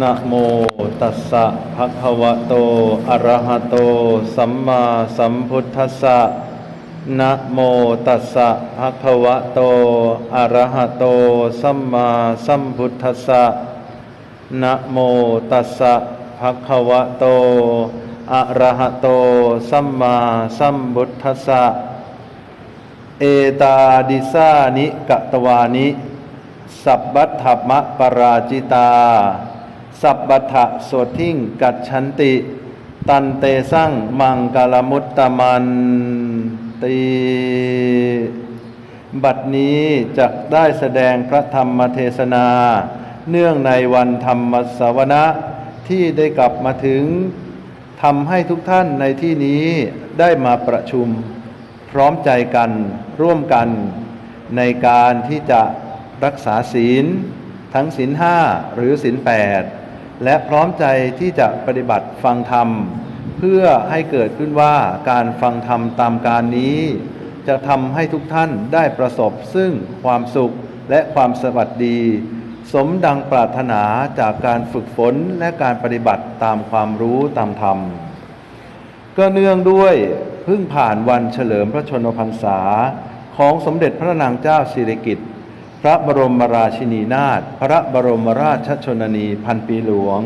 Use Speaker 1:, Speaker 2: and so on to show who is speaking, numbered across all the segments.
Speaker 1: นะโมตัสสะภะคะวะโต อะระหะโต สัมมาสัมพุทธัสสะนะโมตัสสะภะคะวะโต อะระหะโต สัมมาสัมพุทธัสสะนะโมตัสสะภะคะวะโต อะระหะโต สัมมาสัมพุทธัสสะ เอตาดิสานิกะตวานิ สัพบัตถมะปราจิตา สัพบัตถะโสทิ้งกัจฉันติ ตันเตสั่งมังกาลมุตตมันตีบัดนี้จะได้แสดงพระธรรมเทศนา เนื่องในวันธรรมสวนะที่ได้กลับมาถึงทำให้ทุกท่านในที่นี้ได้มาประชุม พร้อมใจกันร่วมกัน ในการที่จะรักษาศีล ทั้งศีลห้าหรือศีลแปด และพร้อมใจที่จะปฏิบัติฟังธรรม เพื่อให้เกิดขึ้นว่าการฟังธรรมตามการนี้ จะทำให้ทุกท่านได้ประสบซึ่งความสุขและความสวัสดี สมดังปรารถนาจากการฝึกฝนและการปฏิบัติตามความรู้ตามธรรม ก็เนื่องด้วยเพิ่งผ่านวันเฉลิมพระชนมพรรษา ของสมเด็จพระนางเจ้าสิริกิติ์ ระบรมราชินีนาถพระบรมราชชนนีพันปีหลวง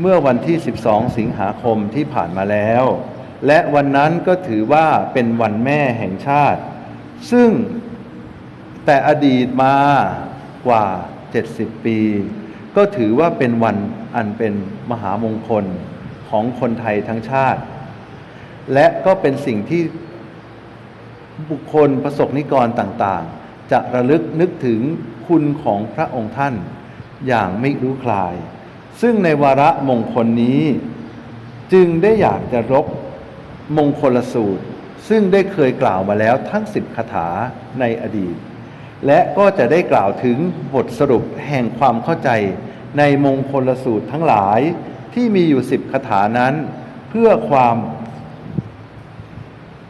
Speaker 1: เมื่อวันที่ 12 สิงหาคมที่ผ่านมาแล้ว และวันนั้นก็ถือว่าเป็นวันแม่แห่งชาติ ซึ่งแต่อดีตมากว่า 70 ปี ก็ถือว่าเป็นวันอันเป็นมหามงคลของคนไทยทั้งชาติ และก็เป็นสิ่งที่บุคคลประสบนิกรต่างๆ จะระลึกนึกถึงคุณของพระองค์ท่าน อย่างไม่รู้คลาย ซึ่งในวาระมงคลนี้ จึงได้อยากจะรบมงคลสูตร ซึ่งได้เคยกล่าวมาแล้วทั้งสิบคาถาในอดีต และก็จะได้กล่าวถึงบทสรุปแห่งความเข้าใจในมงคลสูตรทั้งหลายที่มีอยู่สิบคาถานั้น เพื่อความ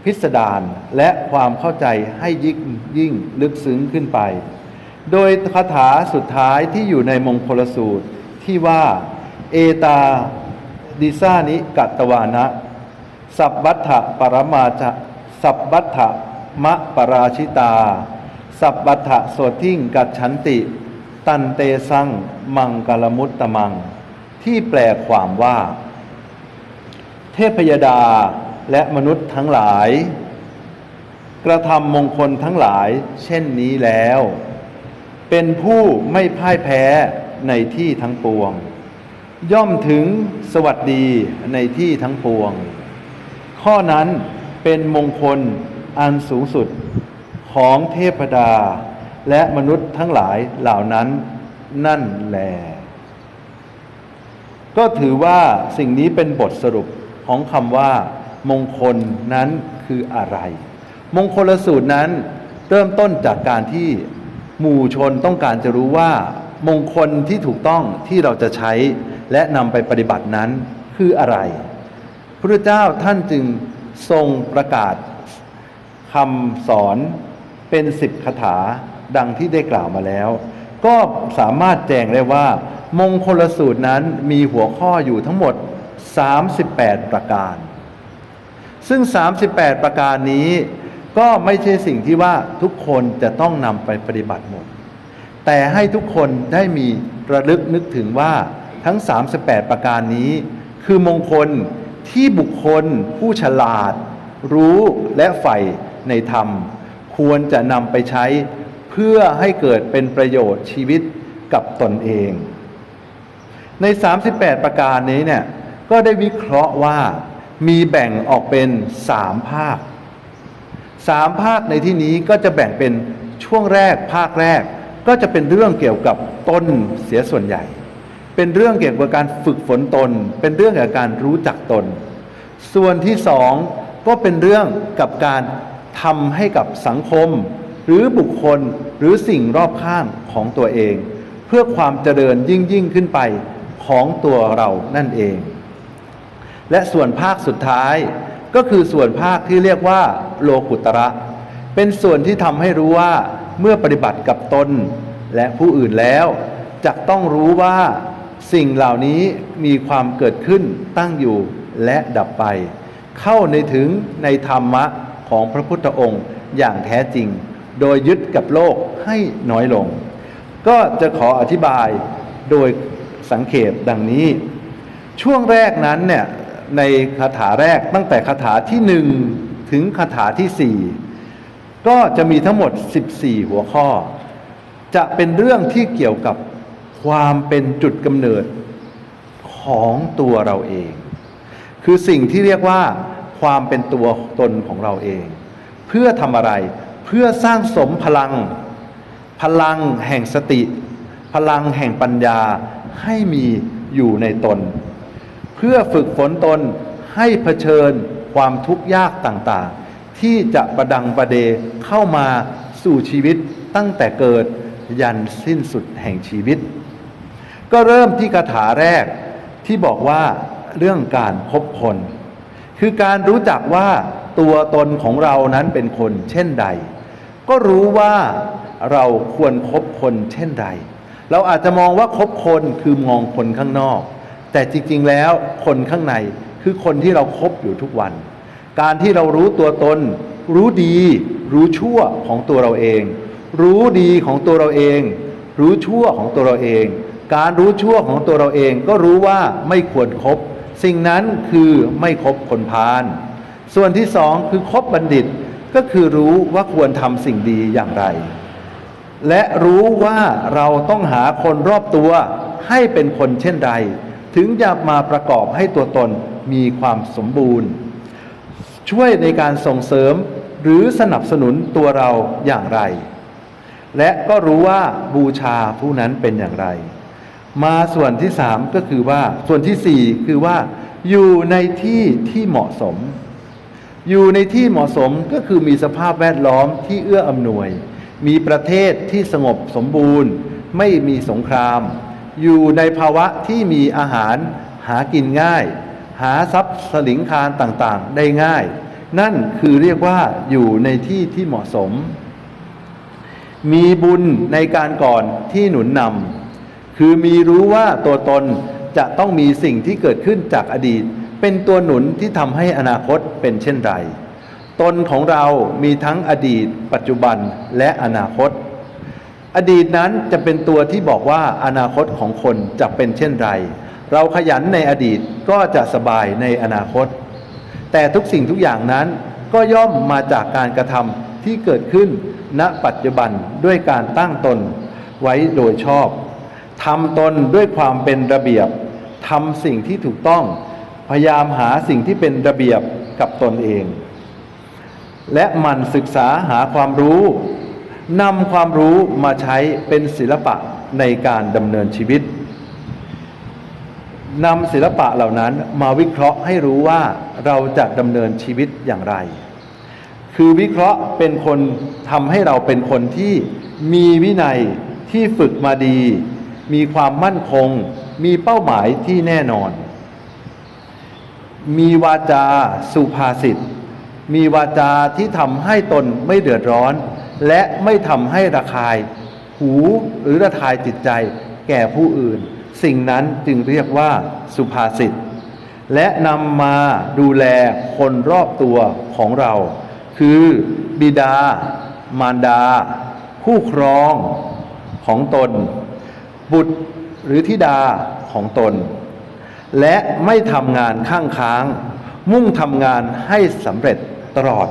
Speaker 1: พิสดารและความเข้าใจให้ยิ่งยิ่งลึกซึ้งขึ้นไป โดยคาถาสุดท้ายที่อยู่ในมงคลสูตรที่ว่า เอตาดิซานิกัตวานะ สัพบัตถะปรมาจสัพบัตถะมะปราชิตา สัพบัตถะโสทิ้งกัจฉันติ ตันเตสังมังกลมุตตมัง ที่แปลความว่า เทพยดา และมนุษย์ทั้งหลาย กระทำมงคลทั้งหลาย เช่นนี้แล้ว เป็นผู้ไม่พ่ายแพ้ในที่ทั้งปวง ย่อมถึงสวัสดีในที่ทั้งปวง ข้อนั้นเป็นมงคลอันสูงสุดของเทพดาและมนุษย์ทั้งหลายเหล่านั้นนั่นแลก็ถือว่าสิ่งนี้เป็นบทสรุปของคำว่า มงคลนั้นคืออะไร มงคลสูตรนั้นเริ่มต้นจากการที่หมู่ชนต้องการจะรู้ว่า มงคลที่ถูกต้องที่เราจะใช้ และนำไปปฏิบัตินั้นคืออะไร พระเจ้าท่านจึงทรงประกาศคำสอนเป็นสิบคาถาดังที่ได้กล่าวมาแล้ว ก็สามารถแจ้งได้ว่า มงคลสูตรนั้นมีหัวข้ออยู่ทั้งหมด 38 ประการ ซึ่ง 38 ประการนี้ก็ไม่ใช่สิ่งที่ว่าทุกคนจะต้องนำไปปฏิบัติหมด แต่ให้ทุกคนได้มีระลึกนึกถึงว่าทั้ง 38 ประการนี้ คือมงคลที่บุคคลผู้ฉลาด รู้และใฝ่ในธรรม ควรจะนำไปใช้เพื่อให้เกิดเป็นประโยชน์ชีวิตกับตนเอง ใน 38 ประการนี้เนี่ยก็ได้วิเคราะห์ว่า มีแบ่งออกเป็นสามภาคสามภาคในที่นี้ก็จะแบ่งเป็นช่วงแรกภาคแรกก็จะเป็นเรื่องเกี่ยวกับตนเสียส่วนใหญ่ เป็นเรื่องเกี่ยวกับการฝึกฝนตน เป็นเรื่องเกี่ยวกับการรู้จักตน ส่วนที่สองก็เป็นเรื่องกับการทำให้กับสังคม หรือบุคคลหรือสิ่งรอบข้างของตัวเอง เพื่อความเจริญยิ่งยิ่งขึ้นไปของตัวเรานั่นเอง และส่วนภาคสุดท้าย ก็คือส่วนภาคที่เรียกว่า โลกุตระ เป็นส่วนที่ทำให้รู้ว่าเมื่อปฏิบัติกับตนและผู้อื่นแล้วจะต้องรู้ว่าสิ่งเหล่านี้มีความเกิดขึ้นตั้งอยู่และดับไป เข้าในถึงในธรรมะของพระพุทธองค์อย่างแท้จริง โดยยึดกับโลกให้น้อยลง ก็จะขออธิบายโดยสังเขปดังนี้ ช่วงแรกนั้นเนี่ย ในคาถาแรกตั้งแต่คาถาที่หนึ่งถึงคาถาที่สี่ก็จะมีทั้งหมด 14 หัวข้อ จะเป็นเรื่องที่เกี่ยวกับความเป็นจุดกำเนิดของตัวเราเอง คือสิ่งที่เรียกว่า ความเป็นตัวตนของเราเอง เพื่อทำอะไรเพื่อสร้างสมพลัง พลังแห่งสติ พลังแห่งปัญญาให้มีอยู่ในตน เพื่อฝึกฝนตนให้เผชิญความทุกข์ยากต่างๆ ที่จะประดังประเดเข้ามาสู่ชีวิตตั้งแต่เกิดยันสิ้นสุดแห่งชีวิต ก็เริ่มที่คาถาแรกที่บอกว่าเรื่องการพบคน คือการรู้จักว่าตัวตนของเรานั้นเป็นคนเช่นใด ก็รู้ว่าเราควรครบคนเช่นใด เราอาจจะมองว่าคบคนคือมองคนข้างนอก แต่จริง ๆ แล้วคนข้างในคือคนที่เราครบอยู่ทุกวัน การที่เรารู้ตัวตน รู้ดี รู้ชั่วของตัวเราเอง รู้ดีของตัวเราเอง รู้ชั่วของตัวเราเอง การรู้ชั่วของตัวเราเองก็รู้ว่าไม่ควรครบสิ่งนั้นคือไม่คบคนพาลส่วนที่สองคือคบบัณฑิตก็คือรู้ว่าควรทำสิ่งดีอย่างไร และรู้ว่าเราต้องหาคนรอบตัวให้เป็นคนเช่นใด ถึงจะมาประกอบให้ตัวตนมีความสมบูรณ์ ช่วยในการส่งเสริมหรือสนับสนุนตัวเราอย่างไร และก็รู้ว่าบูชาผู้นั้นเป็นอย่างไร มาส่วนที่สามก็คือว่าส่วนที่สี่คือว่า อยู่ในที่ที่เหมาะสม อยู่ในที่เหมาะสมก็คือมีสภาพแวดล้อมที่เอื้ออำนวย มีประเทศที่สงบสมบูรณ์ ไม่มีสงคราม อยู่ในภาวะที่มีอาหารหากินง่าย หาทรัพย์สลิงคารต่างๆ ได้ง่าย นั่นคือเรียกว่าอยู่ในที่ที่เหมาะสม มีบุญในการก่อนที่หนุนนำคือมีรู้ว่าตัวตนจะต้องมีสิ่งที่เกิดขึ้นจากอดีต เป็นตัวหนุนที่ทำให้อนาคตเป็นเช่นไรตนของเรามีทั้งอดีต ปัจจุบันและอนาคต อดีตนั้นจะเป็นตัวที่บอกว่าอนาคตของคนจะเป็นเช่นไร เราขยันในอดีตก็จะสบายในอนาคต แต่ทุกสิ่งทุกอย่างนั้นก็ย่อมมาจากการกระทำที่เกิดขึ้นณปัจจุบันด้วยการตั้งตนไว้โดยชอบทำตนด้วยความเป็นระเบียบทำสิ่งที่ถูกต้อง พยายามหาสิ่งที่เป็นระเบียบกับตนเอง และมันศึกษาหาความรู้ นำความรู้มาใช้เป็นศิลปะในการดำเนินชีวิตนำศิลปะเหล่านั้นมาวิเคราะห์ให้รู้ว่าเราจะดำเนินชีวิตอย่างไร คือวิเคราะห์เป็นคนทำให้เราเป็นคนที่มีวินัยที่ฝึกมาดี มีความมั่นคง มีเป้าหมายที่แน่นอน มีวาจาสุภาษิต มีวาจาที่ทำให้ตนไม่เดือดร้อน และไม่ทำให้ระคายหูหรือระทายจิตใจแก่ผู้อื่น สิ่งนั้นจึงเรียกว่าสุภาษิตและนำมาดูแลคนรอบตัวของเรา คือบิดา มารดา ผู้ครองของตน บุตรหรือธิดาของตน และไม่ทำงานข้างค้าง มุ่งทำงานให้สำเร็จตลอด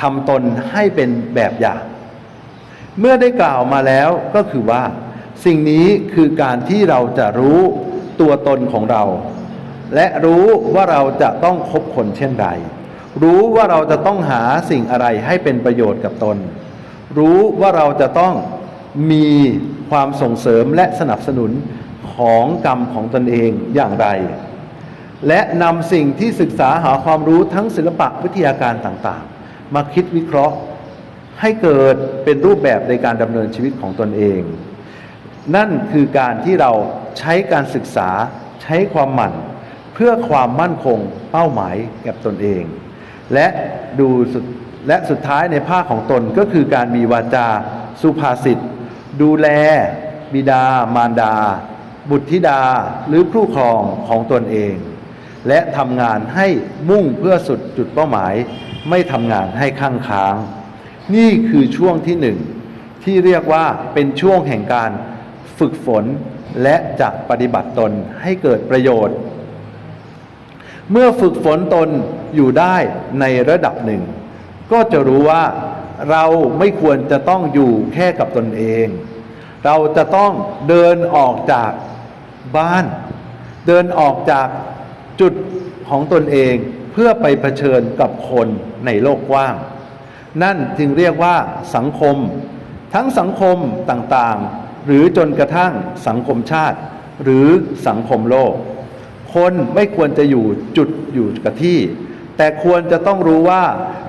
Speaker 1: ทำตนให้เป็นแบบอย่าง เมื่อได้กล่าวมาแล้วก็คือว่า สิ่งนี้คือการที่เราจะรู้ตัวตนของเรา และรู้ว่าเราจะต้องคบคนเช่นใด รู้ว่าเราจะต้องหาสิ่งอะไรให้เป็นประโยชน์กับตน รู้ว่าเราจะต้องมีความส่งเสริมและสนับสนุนของกรรมของตนเองอย่างไร และนำสิ่งที่ศึกษาหาความรู้ทั้งศิลปะวิทยาการต่างๆ มาคิดวิเคราะห์ ให้เกิดเป็นรูปแบบในการดำเนินชีวิตของตนเอง นั่นคือการที่เราใช้การศึกษาใช้ความหมั่น เพื่อความมั่นคงเป้าหมายกับตนเอง และดูสุดและสุดท้ายในภาคของตนก็คือการมีวาจา สุภาษิตดูแล บิดา มารดา บุตรธิดาหรือผู้ครองของตนเอง และทำงานให้มุ่งเพื่อสุดจุดเป้าหมาย ไม่ทำงานให้ข้างค้าง นี่คือช่วงที่หนึ่งที่เรียกว่าเป็นช่วงแห่งการฝึกฝนและจะปฏิบัติตนให้เกิดประโยชน์ เมื่อฝึกฝนตนอยู่ได้ในระดับหนึ่ง ก็จะรู้ว่าเราไม่ควรจะต้องอยู่แค่กับตนเอง เราจะต้องเดินออกจากบ้าน เดินออกจากจุดของตนเองเพื่อไปเผชิญกับคนในโลกกว้าง นั่นจึงเรียกว่าสังคม ทั้งสังคมต่างๆ หรือจนกระทั่งสังคมชาติ หรือสังคมโลก คนไม่ควรจะอยู่จุดอยู่กับที่ แต่ควรจะต้องรู้ว่า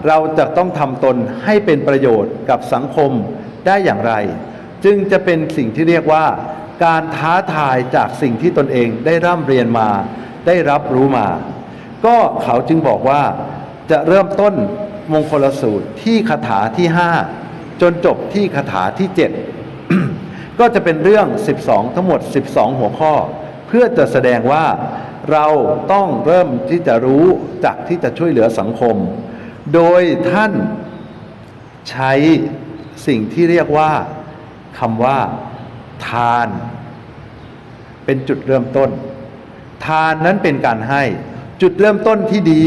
Speaker 1: เราจะต้องทำตนให้เป็นประโยชน์กับสังคมได้อย่างไร จึงจะเป็นสิ่งที่เรียกว่า การท้าทายจากสิ่งที่ตนเองได้ร่ำเรียนมา ได้รับรู้มา ก็เขาจึงบอกว่าจะเริ่มต้น มงคลสูตรที่คาถาที่ 5 จนจบที่คาถาที่ 7 ก็จะเป็นเรื่อง 12 ทั้งหมด 12 หัวข้อ เพื่อจะแสดงว่าเราต้องเริ่มที่จะรู้จักที่จะช่วยเหลือสังคม โดยท่านใช้สิ่งที่เรียกว่าคำว่า ทาน เป็นจุดเริ่มต้น ทานนั้นเป็นการให้จุดเริ่มต้นที่ดี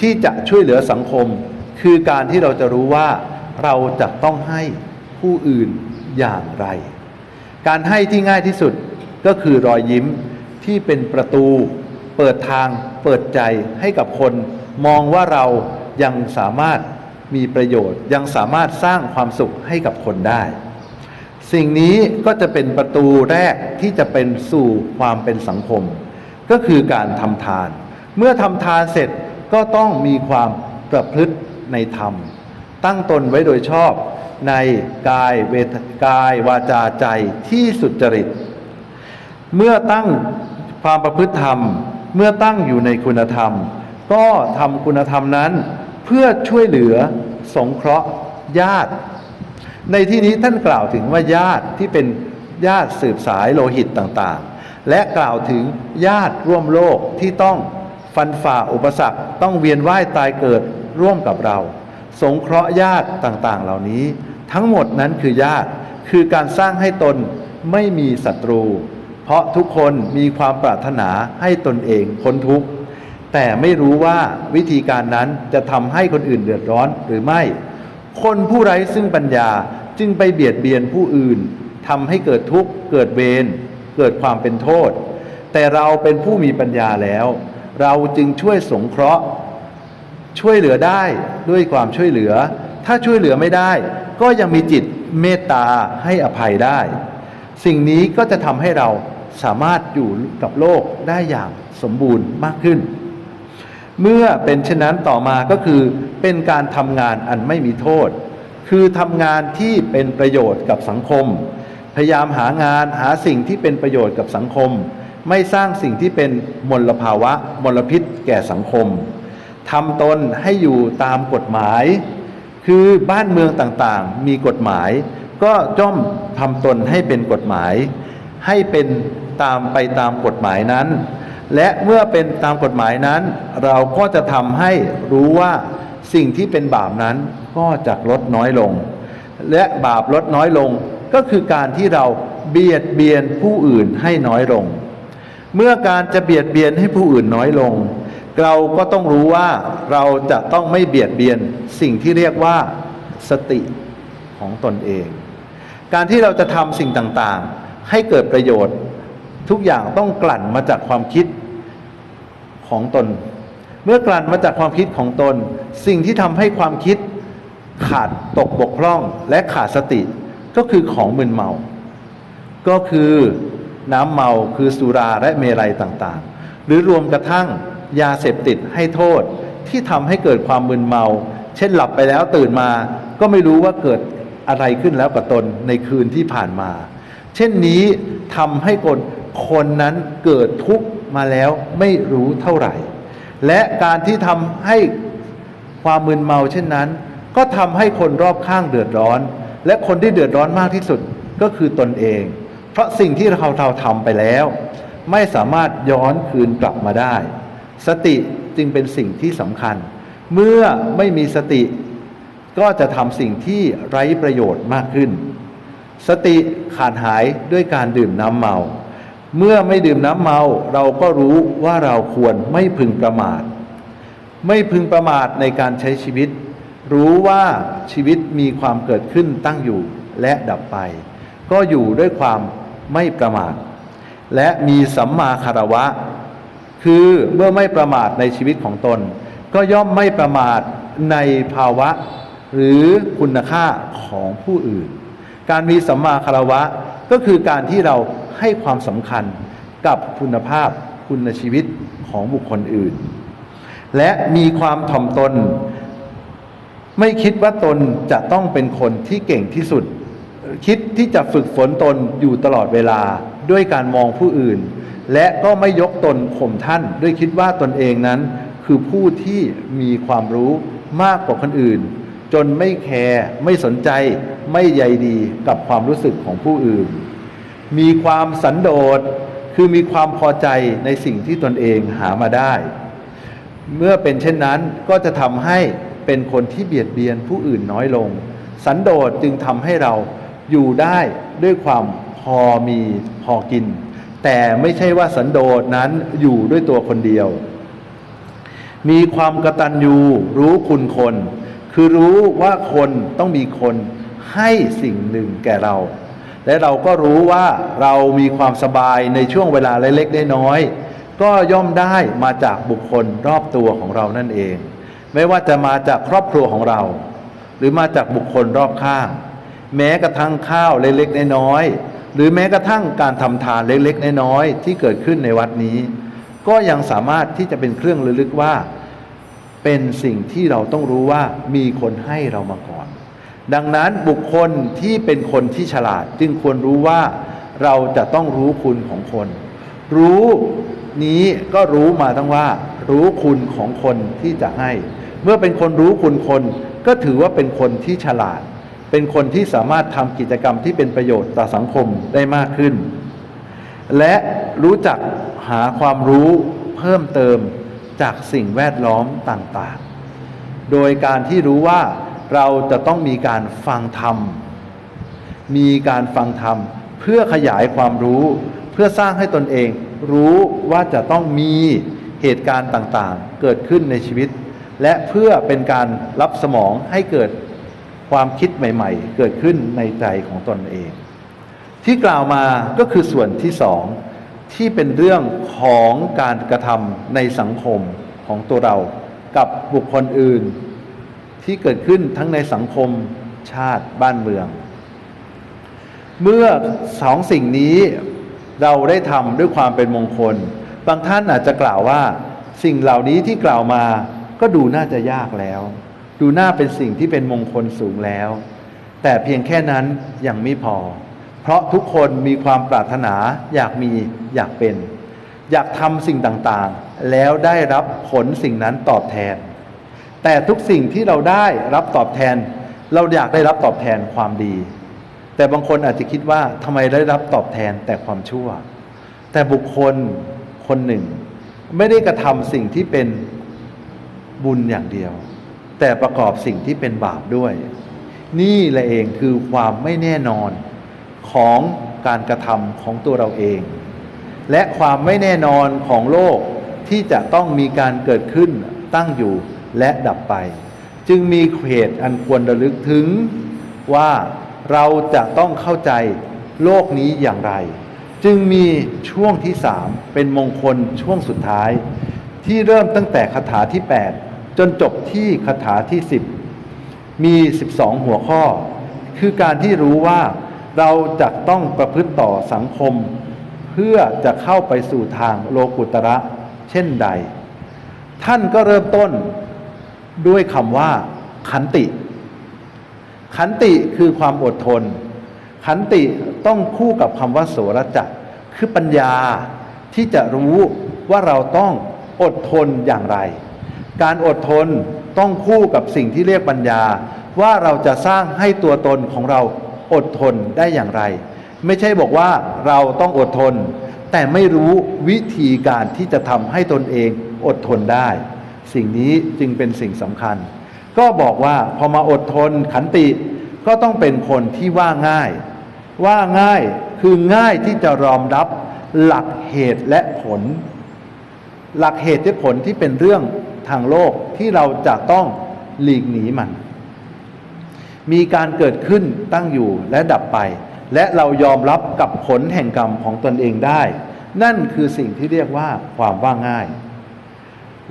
Speaker 1: ที่จะช่วยเหลือสังคม คือการที่เราจะรู้ว่าเราจะต้องให้ผู้อื่นอย่างไร การให้ที่ง่ายที่สุดก็คือรอยยิ้มที่เป็นประตู เปิดทางเปิดใจให้กับคน มองว่าเรายังสามารถมีประโยชน์ ยังสามารถสร้างความสุขให้กับคนได้ สิ่งนี้ก็จะเป็นประตูแรกที่จะเป็นสู่ความเป็นสังคม ก็คือการทำทาน เมื่อทำทานเสร็จก็ต้องมีความประพฤติ ในธรรม ตั้งตนไว้โดยชอบในกายเวทกายวาจาใจที่สุจริต เมื่อตั้งความประพฤติธรรม เมื่อตั้งอยู่ในคุณธรรม ก็ทำคุณธรรมนั้น เพื่อช่วยเหลือสงเคราะห์ญาติ ในที่นี้ท่านกล่าวถึงว่าญาติที่เป็นญาติสืบสายโลหิตต่างๆ และกล่าวถึงญาติร่วมโลกที่ต้องฟันฝ่าอุปสรรค ต้องเวียนว่ายตายเกิด ร่วมกับเรา สงเคราะห์ญาติต่างๆ เหล่านี้ ทั้งหมดนั้นคือญาติคือการสร้างให้ตนไม่มีศัตรู เพราะทุกคนมีความปรารถนาให้ตนเองพ้นทุกข์แต่ไม่รู้ว่าวิธีการนั้นจะทำให้คนอื่นเดือดร้อนหรือไม่ คนผู้ไร้ซึ่งปัญญาจึงไปเบียดเบียนผู้อื่นทำให้เกิดทุกข์เกิดเวรเกิดความเป็นโทษ แต่เราเป็นผู้มีปัญญาแล้ว เราจึงช่วยสงเคราะห์ ช่วยเหลือได้ด้วยความช่วยเหลือ ถ้าช่วยเหลือไม่ได้ ก็ยังมีจิตเมตตาให้อภัยได้ สิ่งนี้ก็จะทำให้เราสามารถอยู่กับโลกได้อย่างสมบูรณ์มากขึ้น เมื่อเป็นเช่นนั้นต่อมาก็คือเป็นการทำงานอันไม่มีโทษ คือทำงานที่เป็นประโยชน์กับสังคม พยายามหางานหาสิ่งที่เป็นประโยชน์กับสังคม ไม่สร้างสิ่งที่เป็นมลภาวะมลพิษแก่สังคม ทำตนให้อยู่ตามกฎหมาย คือบ้านเมืองต่างๆ มีกฎหมาย ก็จ้อมทำตนให้เป็นกฎหมาย ให้เป็นตามไปตามกฎหมายนั้น และเมื่อเป็นตามกฎหมายนั้น เราก็จะทำให้รู้ว่าสิ่งที่เป็นบาปนั้นก็จะลดน้อยลง และบาปลดน้อยลงก็คือการที่เราเบียดเบียนผู้อื่นให้น้อยลง เมื่อการจะเบียดเบียนให้ผู้อื่นน้อยลง เราก็ต้องรู้ว่าเราจะต้องไม่เบียดเบียนสิ่งที่เรียกว่าสติของตนเอง การที่เราจะทำสิ่งต่างๆ ให้เกิดประโยชน์ ทุกอย่างต้องกลั่นมาจากความคิดของตน เมื่อกลั่นมาจากความคิดของตน สิ่งที่ทำให้ความคิดขาดตกบกพร่องและขาดสติก็คือของมึนเมา ก็คือน้ำเมาคือสุราและเมลัยต่างๆ หรือรวมกระทั่ง ยาเสพติดให้โทษที่ทำให้เกิดความมึนเมา เช่นหลับไปแล้วตื่นมา ก็ไม่รู้ว่าเกิดอะไรขึ้นแล้วกับตนในคืนที่ผ่านมา เช่นนี้ทำให้คนคนนั้นเกิดทุกข์มาแล้วไม่รู้เท่าไหร่ และการที่ทำให้ความมึนเมาเช่นนั้น ก็ทำให้คนรอบข้างเดือดร้อน และคนที่เดือดร้อนมากที่สุดก็คือตนเอง เพเพราะสิ่งที่เราเราทำไปแล้ว ไม่สามารถย้อนคืนกลับมาได้ สติจึงเป็นสิ่งที่สำคัญ เมื่อไม่มีสติก็จะทำสิ่งที่ไร้ประโยชน์มากขึ้น สติขาดหายด้วยการดื่มน้ำเมา เมื่อไม่ดื่มน้ำเมาเราก็รู้ว่าเราควรไม่พึงประมาท ไม่พึงประมาทในการใช้ชีวิต รู้ว่าชีวิตมีความเกิดขึ้นตั้งอยู่และดับไป ก็อยู่ด้วยความไม่ประมาท และมีสัมมาคารวะ คือเมื่อไม่ประมาทในชีวิตของตน ก็ย่อมไม่ประมาทในภาวะ หรือคุณค่าของผู้อื่น การมีสัมมาคารวะก็คือการที่เราให้ความสำคัญกับคุณภาพคุณชีวิตของบุคคลอื่น และมีความถ่อมตน ไม่คิดว่าตนจะต้องเป็นคนที่เก่งที่สุด คิดที่จะฝึกฝนตนอยู่ตลอดเวลาด้วยการมองผู้อื่น และก็ไม่ยกตนข่มท่าน ด้วยคิดว่าตนเองนั้น คือผู้ที่มีความรู้มากกว่าคนอื่น จนไม่แคร์ไม่สนใจ ไม่ใยดีกับความรู้สึกของผู้อื่น มีความสันโดษคือมีความพอใจในสิ่งที่ตนเองหามาได้ เมื่อเป็นเช่นนั้นก็จะทำให้เป็นคนที่เบียดเบียนผู้อื่นน้อยลง สันโดษจึงทำให้เราอยู่ได้ด้วยความพอมีพอกิน แต่ไม่ใช่ว่าสันโดษนั้นอยู่ด้วยตัวคนเดียว มีความกตัญญูรู้คุณคน คือรู้ว่าคนต้องมีคนให้สิ่งหนึ่งแก่เรา และเราก็รู้ว่าเรามีความสบายในช่วงเวลาเล็กๆน้อยๆก็ย่อมได้มาจากบุคคลรอบตัวของเรานั่นเอง ไม่ว่าจะมาจากครอบครัวของเรา หรือมาจากบุคคลรอบข้าง แม้กระทั่งข้าวเล็กๆน้อยๆ หรือแม้กระทั่งการทำทานเล็กๆน้อยๆที่เกิดขึ้นในวัดนี้ ก็ยังสามารถที่จะเป็นเครื่องระลึกว่า เป็นสิ่งที่เราต้องรู้ว่ามีคนให้เรามาก่อน ดังนั้นบุคคลที่เป็นคนที่ฉลาดจึงควรรู้ว่าเราจะต้องรู้คุณของคน รู้นี้ก็รู้มาทั้งว่า รู้คุณของคนที่จะให้ เมื่อเป็นคนรู้คุณคน ก็ถือว่าเป็นคนที่ฉลาด เป็นคนที่สามารถทำกิจกรรมที่เป็นประโยชน์ต่อสังคมได้มากขึ้น และรู้จักหาความรู้เพิ่มเติมจากสิ่งแวดล้อมต่างๆ โดยการที่รู้ว่าเราจะต้องมีการฟังธรรม มีการฟังธรรม เพื่อขยายความรู้ เพื่อสร้างให้ตนเอง รู้ว่าจะต้องมีเหตุการณ์ต่างๆ เกิดขึ้นในชีวิต และเพื่อเป็นการรับสมองให้เกิด ความคิดใหม่ ๆ เกิดขึ้นในใจของตนเอง ที่กล่าวมาก็คือส่วนที่สองที่เป็นเรื่องของการกระทำในสังคมของตัวเรากับบุคคลอื่น ที่เกิดขึ้นทั้งในสังคมชาติบ้านเมือง เมื่อสองสิ่งนี้เราได้ทำด้วยความเป็นมงคล บางท่านอาจจะกล่าวว่า สิ่งเหล่านี้ที่กล่าวมาก็ดูน่าจะยากแล้ว ดูหน่าเป็นสิ่งที่เป็นมงคลสูงแล้ว แต่เพียงแค่นั้นยังไม่พอ เพราะทุกคนมีความปรารถนาอยากมีอยากเป็น อยากทำสิ่งต่างๆ แล้วได้รับผลสิ่งนั้นตอบแทน แต่ทุกสิ่งที่เราได้รับตอบแทน เราอยากได้รับตอบแทนความดี แต่บางคนอาจจะคิดว่าทำไมได้รับตอบแทนแต่ความชั่ว แต่บุคคลคนหนึ่ง ไม่ได้กระทำสิ่งที่เป็นบุญอย่างเดียว แต่ประกอบสิ่งที่เป็นบาปด้วย นี่แหละเองคือความไม่แน่นอนของการกระทำของตัวเราเอง และความไม่แน่นอนของโลกที่จะต้องมีการเกิดขึ้นตั้งอยู่และดับไป จึงมีเหตุอันควรระลึกถึงว่าเราจะต้องเข้าใจโลกนี้อย่างไร จึงมีช่วงที่สามเป็นมงคลช่วงสุดท้าย ที่เริ่มตั้งแต่คาถาที่ 8 จนจบที่คาถาที่ 10 มี 12 หัวข้อ คือการที่รู้ว่าเราจะต้องประพฤติต่อสังคม เพื่อจะเข้าไปสู่ทางโลกุตระเช่นใด ท่านก็เริ่มต้นด้วยคำว่า ขันติ ขันติคือความอดทน ขันติต้องคู่กับคำว่าโสรจักคือปัญญาที่จะรู้ว่าเราต้องอดทนอย่างไร การอดทนต้องคู่กับสิ่งที่เรียกปัญญา ว่าเราจะสร้างให้ตัวตนของเราอดทนได้อย่างไร ไม่ใช่บอกว่าเราต้องอดทน แต่ไม่รู้วิธีการที่จะทำให้ตนเองอดทนได้ สิ่งนี้จึงเป็นสิ่งสำคัญ ก็บอกว่าพอมาอดทนขันติก็ต้องเป็นคนที่ว่าง่าย ว่าง่ายคือง่ายที่จะรอมรับหลักเหตุและผล หลักเหตุและผลที่เป็นเรื่อง ทางโลกที่เราจะต้องหลีกหนีมัน มีการเกิดขึ้นตั้งอยู่และดับไป และเรายอมรับกับผลแห่งกรรมของตนเองได้ นั่นคือสิ่งที่เรียกว่าความว่าง่าย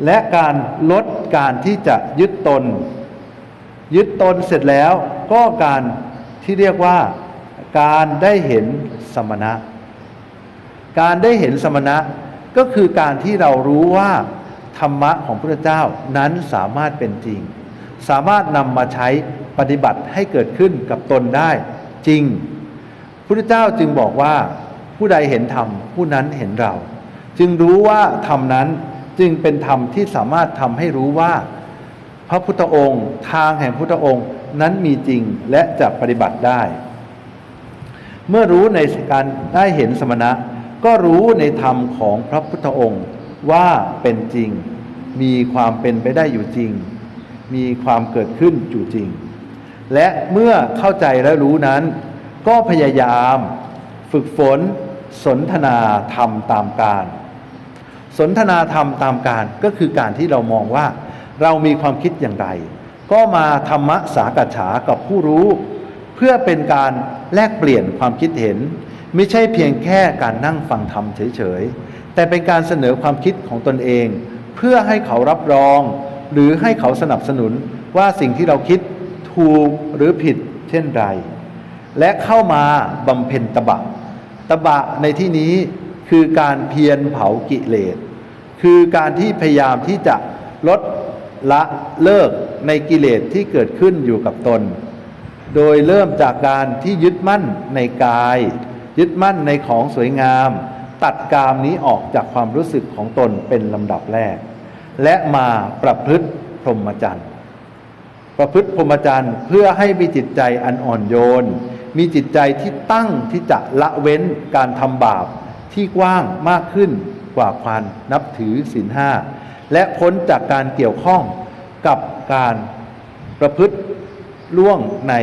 Speaker 1: และการลดการที่จะยึดตน ยึดตนเสร็จแล้วก็การที่เรียกว่าการได้เห็นสมณะ การได้เห็นสมณะก็คือการที่เรารู้ว่า ธรรมะของพระเจ้านั้นสามารถเป็นจริง สามารถนำมาใช้ปฏิบัติให้เกิดขึ้นกับตนได้จริงพระเจ้าจึงบอกว่าผู้ใดเห็นธรรมผู้นั้นเห็นเรา จึงรู้ว่าธรรมนั้นจึงเป็นธรรมที่สามารถทำให้รู้ว่า พระพุทธองค์ ทางแห่งพุทธองค์นั้นมีจริงและจะปฏิบัติได้ เมื่อรู้ในการได้เห็นสมณะ ก็รู้ในธรรมของพระพุทธองค์ ว่าเป็นจริง มีความเป็นไปได้อยู่จริง มีความเกิดขึ้นอยู่จริง และเมื่อเข้าใจและรู้นั้น ก็พยายามฝึกฝนสนทนาธรรมตามการ สนทนาธรรมตามการก็คือการที่เรามองว่า เรามีความคิดอย่างไร ก็มาธรรมะสากัฉากับผู้รู้ เพื่อเป็นการแลกเปลี่ยนความคิดเห็น ไม่ใช่เพียงแค่การนั่งฟังธรรมเฉยๆ แต่เป็นการเสนอความคิดของตนเอง เพื่อให้เขารับรอง หรือให้เขาสนับสนุนว่าสิ่งที่เราคิดถูกหรือผิดเช่นไร และเข้ามาบำเพ็ญตบะ ตบะในที่นี้คือการเพียรเผากิเลส คือการที่พยายามที่จะลดละเลิกในกิเลสที่เกิดขึ้นอยู่กับตน โดยเริ่มจากการที่ยึดมั่นในกาย ยึดมั่นในของสวยงาม ตัดกามนี้ออกจากความรู้สึกของตนเป็นลำดับแรก และมาประพฤติพรหมจรรย์ประพฤติพรหมจรรย์เพื่อให้มีจิตใจอันอ่อนโยน มีจิตใจที่ตั้งที่จะละเว้นการทำบาปที่กว้างมากขึ้นกว่าความนับถือศีลห้าและพ้นจากการเกี่ยวข้องกับการประพฤติล่วงใน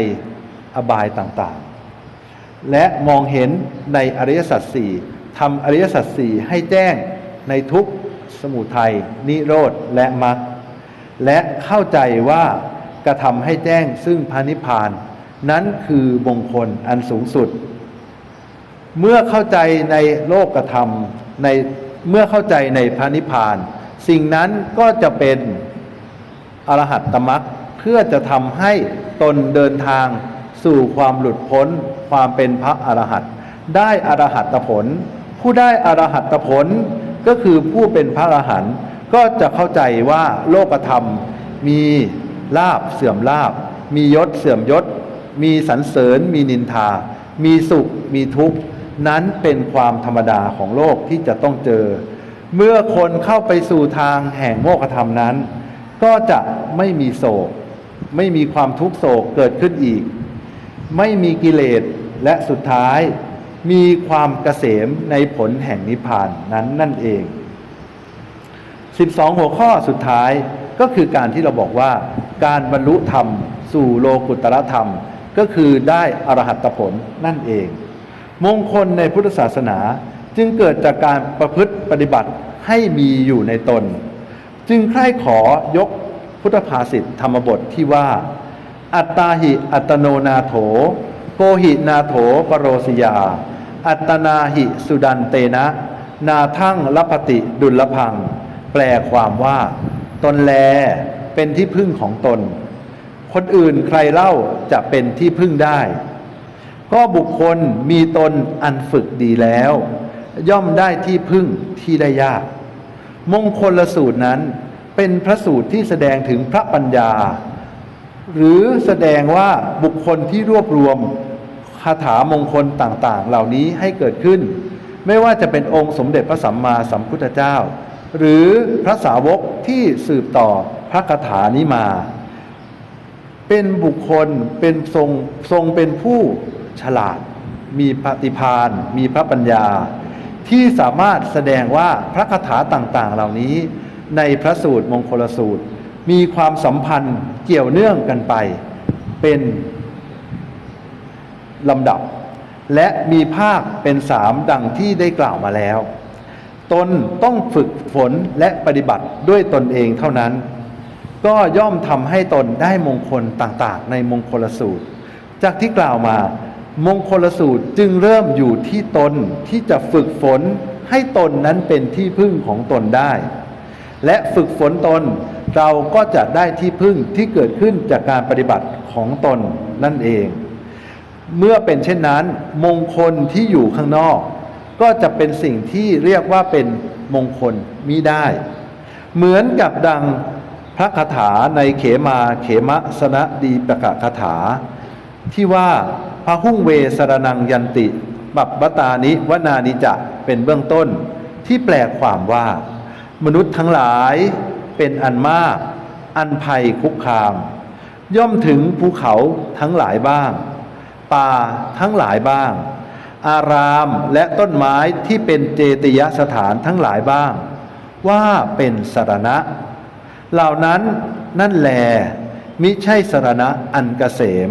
Speaker 1: อบายต่างๆ และมองเห็นในอริยสัจสี่ ทำอริยสัจสี่ให้แจ้งในทุกสมุทัยนิโรธและมรรคและเข้าใจว่ากระทำให้แจ้งซึ่งพระนิพพาน นั้นคือมงคลอันสูงสุด เมื่อเข้าใจในโลกธรรมในเมื่อเข้าใจในพระนิพพาน สิ่งนั้นก็จะเป็นอรหัตตมรรคเพื่อจะทำให้ตนเดินทางสู่ความหลุดพ้น ความเป็นพระอรหันต์ได้อรหัตผล ผู้ได้อรหัตผลก็คือผู้เป็นพระอรหันต์ก็จะเข้าใจว่าโลกธรรม มีลาบเสื่อมลาบ มียศเสื่อมยศ มีสรรเสริญ มีนินทา มีสุข มีทุกข์ นั้นเป็นความธรรมดาของโลกที่จะต้องเจอ เมื่อคนเข้าไปสู่ทางแห่งโมกขธรรมนั้น ก็จะไม่มีโศก ไม่มีความทุกข์โศกเกิดขึ้นอีก ไม่มีกิเลสและสุดท้าย มีความเกษมในผลแห่งนิพพานนั้นนั่นเอง 12 หัวข้อสุดท้ายก็คือการที่เราบอกว่า การบรรลุธรรม สู่โลกุตรธรรม ก็คือได้อรหัตผลนั่นเอง มงคลในพุทธศาสนาจึงเกิดจากการประพฤติปฏิบัติให้มีอยู่ในตน จึงใคร่ขอยกพุทธภาษิตธรรมบทที่ว่า อัตตาหิอัตโนนาโถ กหินาโถปโรสยา อัตนาหิสุดันเตนะ นาทั่งลพติดุลพัง แปลความว่า ตนแลเป็นที่พึ่งของตน คนอื่นใครเล่าจะเป็นที่พึ่งได้ ก็บุคคลมีตนอันฝึกดีแล้ว ย่อมได้ที่พึ่งที่ได้ยาก มงคลละสูตรนั้นเป็นพระสูตรที่แสดงถึงพระปัญญา หรือแสดงว่าบุคคลที่รวบรวม คาถามงคลต่างๆ เหล่านี้ให้เกิดขึ้น ไม่ว่าจะเป็นองค์สมเด็จพระสัมมาสัมพุทธเจ้า หรือพระสาวกที่สืบต่อพระคาถานี้มา เป็นบุคคลเป็นทรงทรงเป็นผู้ฉลาด มีปฏิพานมีพระปัญญา ที่สามารถแสดงว่าพระคาถาต่างๆ เหล่านี้ในพระสูตรมงคลสูตร มีความสัมพันธ์เกี่ยวเนื่องกันไป เป็น ลำดับ และมีภาคเป็นสามดังที่ได้กล่าวมาแล้ว ตนต้องฝึกฝนและปฏิบัติด้วยตนเองเท่านั้น ก็ย่อมทำให้ตนได้มงคลต่างๆ ในมงคลสูตร จากที่กล่าวมามงคลสูตรจึงเริ่มอยู่ที่ตนที่จะฝึกฝนให้ตนนั้นเป็นที่พึ่งของตนได้ และฝึกฝนตนเราก็จะได้ที่พึ่งที่เกิดขึ้นจากการปฏิบัติของตนนั่นเอง เมื่อเป็นเช่นนั้น มงคลที่อยู่ข้างนอก ก็จะเป็นสิ่งที่เรียกว่าเป็นมงคลมิได้ เหมือนกับดังพระคาถาในเขมาเขมะสนะดีประกาศคาถา ที่ว่าพระหุ่งเวสรนังยันติปับบตานิวนานิจะเป็นเบื้องต้น ที่แปลความว่า มนุษย์ทั้งหลายเป็นอันมาก อันภัยคุกคาม ย่อมถึงภูเขาทั้งหลายบ้าง ป่าทั้งหลายบ้าง อารามและต้นไม้ที่เป็นเจติยสถานทั้งหลายบ้าง ว่าเป็นสรณะ เหล่านั้นนั่นแลมิใช่สรณะอันเกษม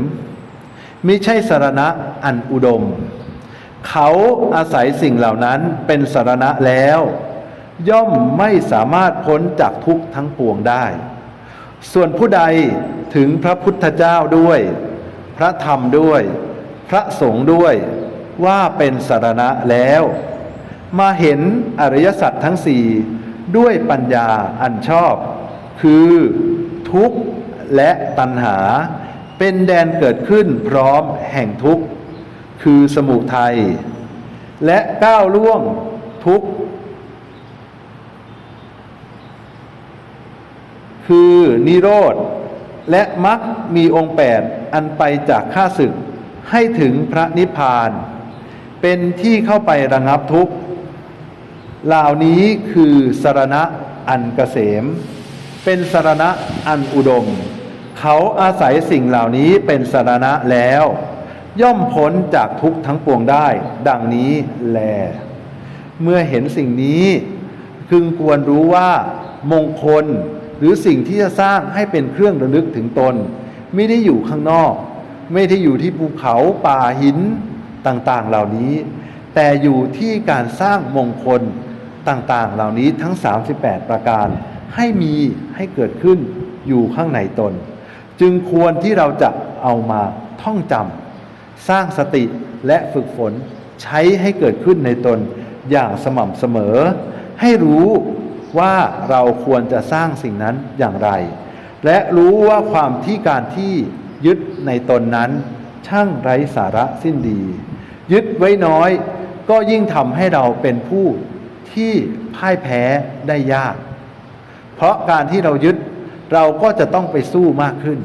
Speaker 1: มิใช่สรณะอันอุดม เขาอาศัยสิ่งเหล่านั้นเป็นสรณะแล้ว ย่อมไม่สามารถพ้นจากทุกข์ทั้งปวงได้ ส่วนผู้ใดถึงพระพุทธเจ้าด้วย พระธรรมด้วย พระสงฆ์ด้วยว่าเป็นสารณะแล้ว มาเห็นอริยสัจทั้งสี่ด้วยปัญญาอันชอบ คือทุกข์และตัณหา เป็นแดนเกิดขึ้นพร้อมแห่งทุกข์ คือสมุทัยและก้าวล่วงทุกข์ คือนิโรธ และมักมีองค์แปดอันไปจากข้าศึก ให้ถึงพระนิพพาน เป็นที่เข้าไประงับทุกข์เหล่านี้คือสารณะอันเกษม เป็นสารณะอันอุดม เขาอาศัยสิ่งเหล่านี้เป็นสารณะแล้ว ย่อมพ้นจากทุกข์ทั้งปวงได้ ดังนี้แล เมื่อเห็นสิ่งนี้พึงควรรู้ว่ามงคลหรือสิ่งที่จะสร้างให้เป็นเครื่องระลึกถึงตน ไม่ได้อยู่ข้างนอก ไม่ได้อยู่ที่ภูเขาป่าหินต่างๆเหล่านี้ แต่อยู่ที่การสร้างมงคลต่างๆ เหล่านี้ทั้ง 38 ประการ ให้มีให้เกิดขึ้นอยู่ข้างในตน จึงควรที่เราจะเอามาท่องจำสร้างสติและฝึกฝนใช้ให้เกิดขึ้นในตนอย่างสม่ำเสมอ ให้รู้ว่าเราควรจะสร้างสิ่งนั้นอย่างไร และรู้ว่าความที่การที่ ยึดในตนนั้น ช่างไร้สาระสิ้นดี ยึดไว้น้อยก็ยิ่งทำให้เราเป็นผู้ที่พ่ายแพ้ได้ยาก เพราะการที่เรายึดเราก็จะต้องไปสู้มากขึ้น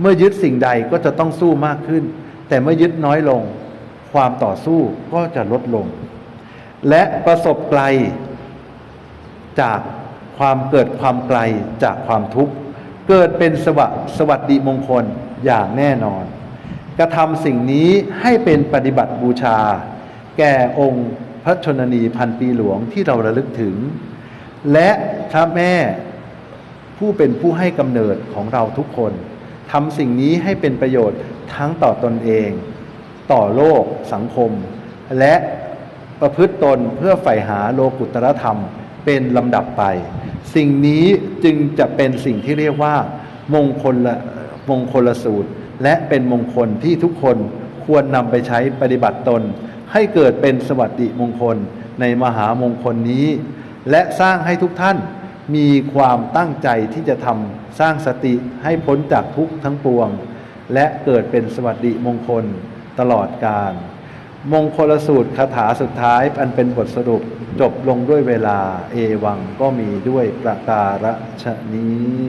Speaker 1: เมื่อยึดสิ่งใดก็จะต้องสู้มากขึ้น แต่เมื่อยึดน้อยลง ความต่อสู้ก็จะลดลง และประสบไกล จากความเกิดความไกลจากความทุกข์ เกิดเป็นสวัสดิมงคล อย่างแน่นอน กระทำสิ่งนี้ให้เป็นปฏิบัติบูชา แก่องค์พระชนนีพันปีหลวงที่เราระลึกถึง และพระแม่ผู้เป็นผู้ให้กำเนิดของเราทุกคนทำสิ่งนี้ให้เป็นประโยชน์ทั้งต่อตนเอง ต่อโลกสังคม และประพฤติตนเพื่อใฝ่หาโลกุตรธรรมเป็นลำดับไป สิ่งนี้จึงจะเป็นสิ่งที่เรียกว่ามงคลละ มงคลสูตร และเป็นมงคลที่ทุกคนควรนำไปใช้ปฏิบัติตน ให้เกิดเป็นสวัสดิมงคลในมหามงคลนี้ และสร้างให้ทุกท่านมีความตั้งใจที่จะทำสร้างสติให้พ้นจากทุกข์ทั้งปวง และเกิดเป็นสวัสดิมงคลตลอดกาลมงคลสูตรคาถาสุดท้ายอันเป็นบทสรุปจบลงด้วยเวลาเอวังก็มีด้วยประการฉนี้